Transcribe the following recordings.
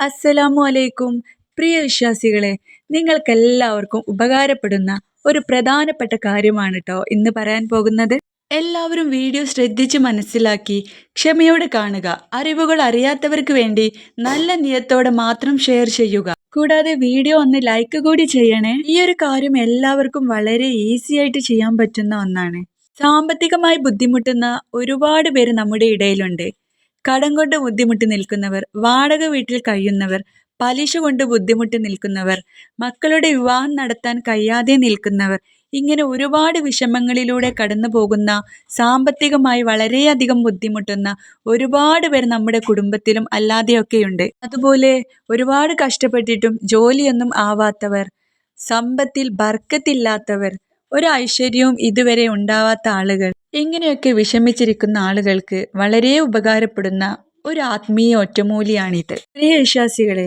അസ്സലാമു അലൈക്കും പ്രിയ വിശ്വാസികളെ നിങ്ങൾക്കെല്ലാവർക്കും ഉപകാരപ്പെടുന്ന ഒരു പ്രധാനപ്പെട്ട കാര്യമാണ് കേട്ടോ ഇന്ന് പറയാൻ പോകുന്നത്. എല്ലാവരും വീഡിയോ ശ്രദ്ധിച്ച് മനസ്സിലാക്കി ക്ഷമയോടെ കാണുക. അറിവുകൾ അറിയാത്തവർക്ക് വേണ്ടി നല്ല നിയത്തോടെ മാത്രം ഷെയർ ചെയ്യുക. കൂടാതെ വീഡിയോ ഒന്ന് ലൈക്ക് കൂടി ചെയ്യണേ. ഈ ഒരു കാര്യം എല്ലാവർക്കും വളരെ ഈസി ആയിട്ട് ചെയ്യാൻ പറ്റുന്ന ഒന്നാണ്. സാമ്പത്തികമായി ബുദ്ധിമുട്ടുന്ന ഒരുപാട് പേര് നമ്മുടെ ഇടയിലുണ്ട്. കടം കൊണ്ട് ബുദ്ധിമുട്ടി നിൽക്കുന്നവർ വാടക വീട്ടിൽ കഴിയുന്നവർ പലിശ കൊണ്ട് ബുദ്ധിമുട്ടി നിൽക്കുന്നവർ മക്കളുടെ വിവാഹം നടത്താൻ കഴിയാതെ നിൽക്കുന്നവർ ഇങ്ങനെ ഒരുപാട് വിഷമങ്ങളിലൂടെ കടന്നു പോകുന്ന സാമ്പത്തികമായി വളരെയധികം ബുദ്ധിമുട്ടുന്ന ഒരുപാട് പേർ നമ്മുടെ കുടുംബത്തിലും അല്ലാതെയൊക്കെയുണ്ട്. അതുപോലെ ഒരുപാട് കഷ്ടപ്പെട്ടിട്ടും ജോലിയൊന്നും ആവാത്തവർ സമ്പത്തിൽ ബർക്കത്തില്ലാത്തവർ ഒരു ഐശ്വര്യവും ഇതുവരെ ഉണ്ടാവാത്ത ആളുകൾ. ഇങ്ങനെയൊക്കെ വിഷമിച്ചിരിക്കുന്ന ആളുകൾക്ക് വളരെ ഉപകാരപ്പെടുന്ന ഒരു ആത്മീയ ഒറ്റമൂലിയാണിത്. പ്രിയ വിശ്വാസികളെ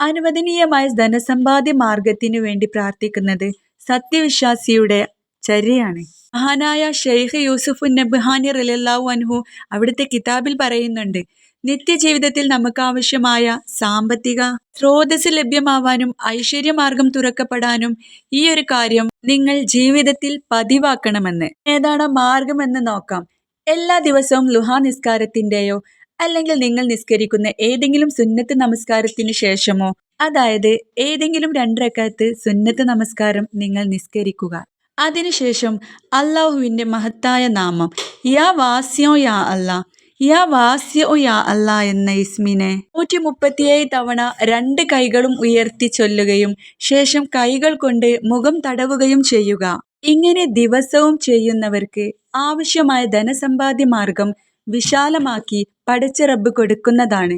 അനുവദനീയമായ ധനസമ്പാദ്യ മാർഗത്തിനു വേണ്ടി പ്രാർത്ഥിക്കുന്നത് സത്യവിശ്വാസിയുടെ ചര്യയാണ്. മഹാനായ ഷെയ്ഖ് യൂസുഫു നബ്ഹാനി റിലല്ലാവു അൻഹു അവിടുത്തെ കിതാബിൽ പറയുന്നുണ്ട് നിത്യജീവിതത്തിൽ നമുക്ക് ആവശ്യമായ സാമ്പത്തിക സ്രോതസ് ലഭ്യമാവാനും ഐശ്വര്യമാർഗം തുറക്കപ്പെടാനും ഈ ഒരു കാര്യം നിങ്ങൾ ജീവിതത്തിൽ പതിവാക്കണമെന്ന്. ഏതാണ് മാർഗമെന്ന് നോക്കാം. എല്ലാ ദിവസവും ലുഹാ നിസ്കാരത്തിന്റെയോ അല്ലെങ്കിൽ നിങ്ങൾ നിസ്കരിക്കുന്ന ഏതെങ്കിലും സുന്നത്ത് നമസ്കാരത്തിന് ശേഷമോ അതായത് ഏതെങ്കിലും രണ്ടരക്കാലത്ത് സുന്നത്ത് നമസ്കാരം നിങ്ങൾ നിസ്കരിക്കുക. അതിനുശേഷം അള്ളാഹുവിന്റെ മഹത്തായ നാമം യാ വാസ്യോ യാ അല്ലാ യാ വാസ്യോ യാ അല്ല എന്ന ഇസ്മിനെ നൂറ്റി മുപ്പത്തിയേഴ് തവണ രണ്ട് കൈകളും ഉയർത്തി ചൊല്ലുകയും ശേഷം കൈകൾ കൊണ്ട് മുഖം തടവുകയും ചെയ്യുക. ഇങ്ങനെ ദിവസവും ചെയ്യുന്നവർക്ക് ആവശ്യമായ ധനസമ്പാദ്യ മാർഗം വിശാലമാക്കി പടച്ച റബ്ബ് കൊടുക്കുന്നതാണ്.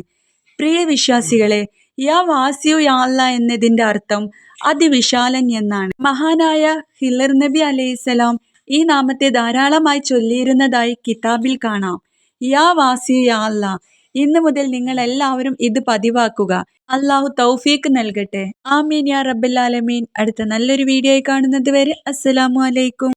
പ്രിയ വിശ്വാസികളെ യാ വാസിയു യാല്ല എന്നതിന്റെ അർത്ഥം അതിവിശാലൻ എന്നാണ്. മഹാനായ ഹിലർ നബി അലൈഹിസ്സലാം ഈ നാമത്തെ ധാരാളമായി ചൊല്ലിയിരുന്നതായി കിതാബിൽ കാണാം. യാ വാസിയു യാ അല്ല. ഇന്ന് മുതൽ നിങ്ങൾ എല്ലാവരും ഇത് പതിവാക്കുക. അള്ളാഹു തൗഫീക്ക് നൽകട്ടെ. ആമീൻ യാ റബ്ബൽ ആലമീൻ. അടുത്ത നല്ലൊരു വീഡിയോ കാണുന്നത് വരെ അസ്സലാമു അലൈക്കും.